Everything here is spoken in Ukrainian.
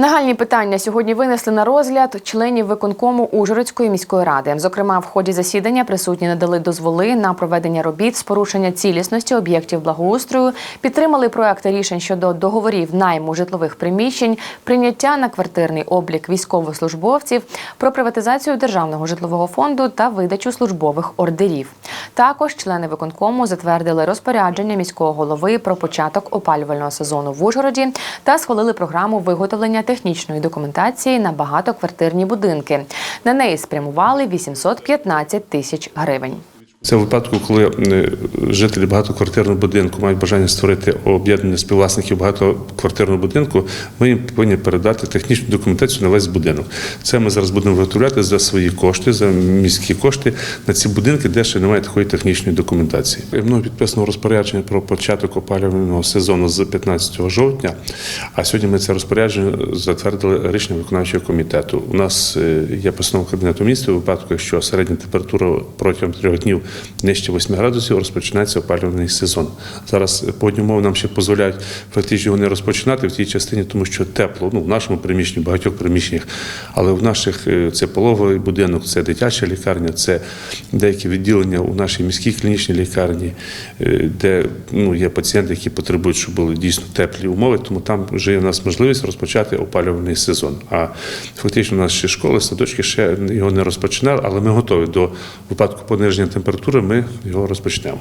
Нагальні питання сьогодні винесли на розгляд членів виконкому Ужгородської міської ради. Зокрема, в ході засідання присутні надали дозволи на проведення робіт з порушення цілісності об'єктів благоустрою, підтримали проекти рішень щодо договорів найму житлових приміщень, прийняття на квартирний облік військовослужбовців, про приватизацію державного житлового фонду та видачу службових ордерів. Також члени виконкому затвердили розпорядження міського голови про початок опалювального сезону в Ужгороді та схвалили програму виготовлення технічної документації на багатоквартирні будинки. На неї спрямували 815 тисяч гривень. Це в випадку, коли е, жителі багатоквартирного будинку мають бажання створити об'єднання співвласників багатоквартирного будинку, ми їм повинні передати технічну документацію на весь будинок. Це ми зараз будемо виготовляти за свої кошти, за міські кошти на ці будинки, де ще немає такої технічної документації. Мною підписано розпорядження про початок опалювального сезону з 15 жовтня. А сьогодні ми це розпорядження затвердили рішення виконавчого комітету. У нас е, є постанова кабінету міністрів випадку, якщо середня температура протягом трьох днів нижче 8 градусів, розпочинається опалювальний сезон. Зараз погодні умови нам ще дозволяють фактично його не розпочинати в тій частині, тому що тепло. Ну в нашому приміщенні, в багатьох приміщеннях, але в наших е, це пологовий будинок, це дитяча лікарня, це деякі відділення у нашій міській клінічній лікарні, е, де ну є пацієнти, які потребують, щоб були дійсно теплі умови. Тому там вже є в нас можливість розпочати опалювальний сезон. А фактично у нас ще школи, садочки ще його не розпочинали, але ми готові до випадку пониження температури. Ми його розпочнемо.